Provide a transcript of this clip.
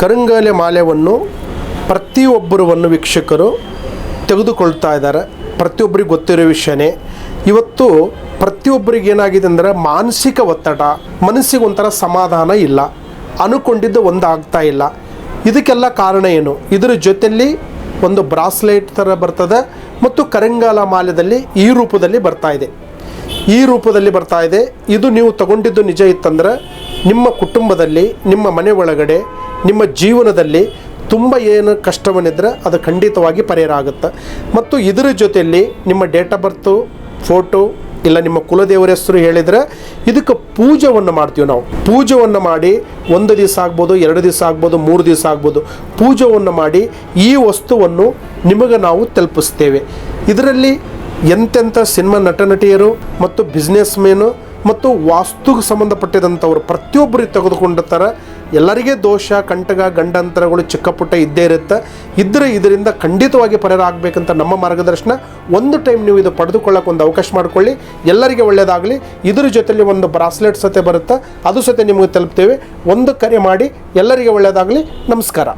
ಕರಂಗಾಲೆ ಮಾಲೆಯನ್ನು ಪ್ರತಿಯೊಬ್ಬರವನ್ನು ವೀಕ್ಷಕರು ತೆಗೆದುಕೊಳ್ತಾ ಇದ್ದಾರೆ. ಪ್ರತಿಯೊಬ್ಬರಿಗೆ ಗೊತ್ತಿರೋ ವಿಷಯನೇ. ಇವತ್ತು ಪ್ರತಿಯೊಬ್ಬರಿಗೆ ಏನಾಗಿದೆ ಅಂದರೆ ಮಾನಸಿಕ ಒತ್ತಡ, ಮನಸ್ಸಿಗೆ ಒಂಥರ ಸಮಾಧಾನ ಇಲ್ಲ. ಅನುಕೊಂಡಿದ್ದು ಒಂದು ಆಗ್ತಾ ಇಲ್ಲ. ಇದಕ್ಕೆಲ್ಲ ಕಾರಣ ಏನು? ಇದರ ಜೊತೆಯಲ್ಲಿ ಒಂದು ಬ್ರಾಸ್ಲೆಟ್ ಥರ ಬರ್ತದೆ ಮತ್ತು ಕರಂಗಾಲ ಮಾಲೆಯಲ್ಲಿ ಈ ರೂಪದಲ್ಲಿ ಬರ್ತಾ ಇದೆ. ಈ ರೂಪದಲ್ಲಿ ಬರ್ತಾ ಇದೆ. ಇದು ನೀವು ತಗೊಂಡಿದ್ದು ನಿಜ ಇತ್ತಂದರೆ ನಿಮ್ಮ ಕುಟುಂಬದಲ್ಲಿ, ನಿಮ್ಮ ಮನೆ ಒಳಗಡೆ, ನಿಮ್ಮ ಜೀವನದಲ್ಲಿ ತುಂಬ ಏನು ಕಷ್ಟವನ್ನಿದ್ರೆ ಅದು ಖಂಡಿತವಾಗಿ ಪರಿಹಾರ ಆಗುತ್ತೆ. ಮತ್ತು ಇದರ ಜೊತೆಯಲ್ಲಿ ನಿಮ್ಮ ಡೇಟ್ ಆಫ್ ಬರ್ತು ಫೋಟೋ ಇಲ್ಲ ನಿಮ್ಮ ಕುಲದೇವರ ಹೆಸರು ಹೇಳಿದರೆ ಇದಕ್ಕೆ ಪೂಜವನ್ನು ಮಾಡ್ತೀವಿ ನಾವು. ಪೂಜವನ್ನು ಮಾಡಿ ಒಂದು ದಿವಸ ಆಗ್ಬೋದು, ಎರಡು ದಿವಸ ಆಗ್ಬೋದು, ಮೂರು ದಿವಸ ಆಗ್ಬೋದು. ಪೂಜವನ್ನು ಮಾಡಿ ಈ ವಸ್ತುವನ್ನು ನಿಮಗೆ ನಾವು ತಲುಪಿಸ್ತೇವೆ. ಇದರಲ್ಲಿ ಎಂತೆಂಥ ಸಿನಿಮಾ ನಟ ನಟಿಯರು ಮತ್ತು ಬಿಸ್ನೆಸ್ ಮೇನು ಮತ್ತು ವಾಸ್ತುಗೆ ಸಂಬಂಧಪಟ್ಟಿದಂಥವ್ರು ಪ್ರತಿಯೊಬ್ಬರಿಗೆ ತೆಗೆದುಕೊಂಡಿರ್ತಾರೆ ಎಲ್ಲರಿಗೆ ದೋಷ, ಕಂಟಕ, ಗಂಡಾಂತರಗಳು ಚಿಕ್ಕ ಪುಟ್ಟ ಇದ್ದೇ ಇರುತ್ತೆ. ಇದ್ದರೆ ಇದರಿಂದ ಖಂಡಿತವಾಗಿ ಪರಿಹಾರ ಆಗಬೇಕಂತ ನಮ್ಮ ಮಾರ್ಗದರ್ಶನ. ಒಂದು ಟೈಮ್ ನೀವು ಇದು ಪಡೆದುಕೊಳ್ಳೋಕೆ ಒಂದು ಅವಕಾಶ ಮಾಡಿಕೊಳ್ಳಿ. ಎಲ್ಲರಿಗೆ ಒಳ್ಳೆಯದಾಗಲಿ ಇದ್ರ ಜೊತೆಯಲ್ಲಿ ಒಂದು ಬ್ರಾಸ್ಲೆಟ್ ಸತೆ ಬರುತ್ತೆ. ಅದು ಸತೆ ನಿಮಗೆ ತಲುಪ್ತೇವೆ. ಒಂದು ಕರೆ ಮಾಡಿ ಎಲ್ಲರಿಗೆ ಒಳ್ಳೆಯದಾಗಲಿ ನಮಸ್ಕಾರ.